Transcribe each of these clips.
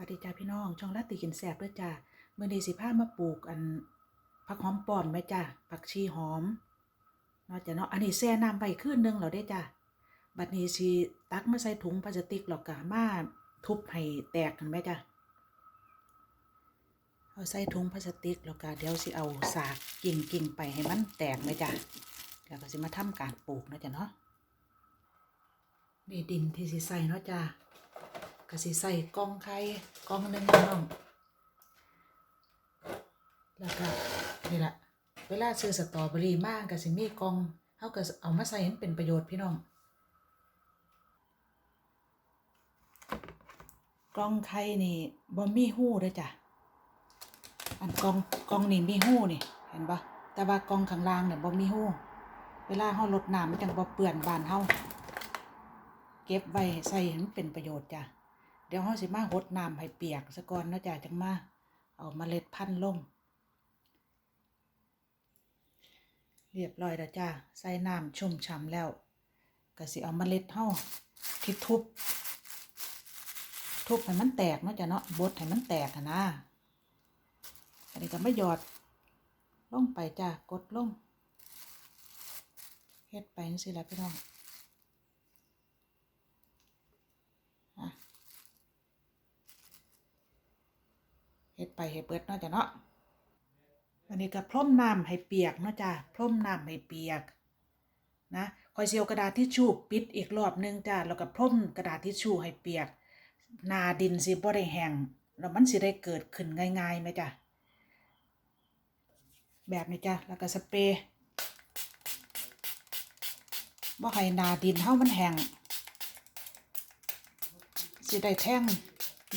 วัสดีจ้าพี่น้องช่องลาติกินแสบด้วยจ้าเมื่อนี้สิพามาปลูกอันผักหอมป้อมไหมจ้าผักชีหอมเนาะจ้ะเนาะอันนี้แช่น้ำไปคืนหนึงแล้วได้จ้าบัดนี้สิตักมาใส่ถุงพลาสติกแล้วก็มาทุบให้แตกกันไหมจ้าเอาใส่ถุงพลาสติกแล้วก็เดี๋ยวสิเอาสากกิ่งกิ่งไปให้มันแตกไหมจ้าแล้วก็สิมาทำการปลูกเนาะจ้ะเนาะนี่ดินที่สิใส่เนาะจ้า ก็สิใส่กล่องไข่กล่องหนึ่งพี่น้องแล้วก็นี่แหละเวลาซื้อสตรอเบอรี่มากก็สิมีกล่องเฮาก็เอามาใส่ให้เป็นประโยชน์พี่น้องกล่องไข่นี่บ่มีหู้ด้อจ้ะอันกล่องกล่องนี่มีหู้นี่เห็นปะแต่ว่ากล่องข้างล่างเนี่ยบ่มีหู้เวลาเฮารดน้ำมันจังบ่เปื้อนบานเฮาเก็บไว้ใส่ให้มันเป็นประโยชน์จ้ะ เดี๋ยวเราสิมาหดน้ำให้เปียกซะก่อนเนาะจ้ะจังมาเอาเมล็ดพันธุ์ลง เรียบร้อยแล้วจ้าใส่น้ำชุ่มฉ่ำแล้วก็สิเอาเมล็ดเฮาที่ทุบ ทุบให้มันแตกเนาะจ้ะเนาะบดให้มันแตกนะอันนี้ก็ไม่หยอดลงไปจ้ากดลงเฮ็ดไปจังซี่ล่ะพี่น้อง เฮ็ดไปให้เบิดเนาะจ้ะเนาะอันนี้ก็พร่มน้ำให้เปียกเนาะจ้ะพร่มน้ำให้เปียกนะคอยเซียวกระดาษทิชชู่ปิดอีกรอบนึงจ้ะแล้วก็พร่มกระดาษทิชชู่ให้เปียก นาดินสิบ่ได้แห้งแล้วมันสิได้เกิดขึ้นง่ายๆไหมจ้ะแบบนี้จ้ะแล้วก็สเปรย์บ่ให้นาดินเฮามันแห้งสิได้แท่ง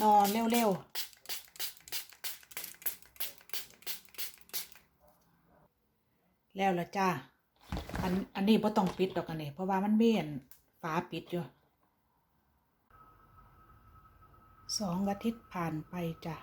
นอนเร็วๆ แล้วละจ้า อันอันนี้บ่ต้องปิดดอกอันนี้เพราะว่ามันเบี้ยนฝาปิดอยู่สองอาทิตย์ผ่านไปจ้ะ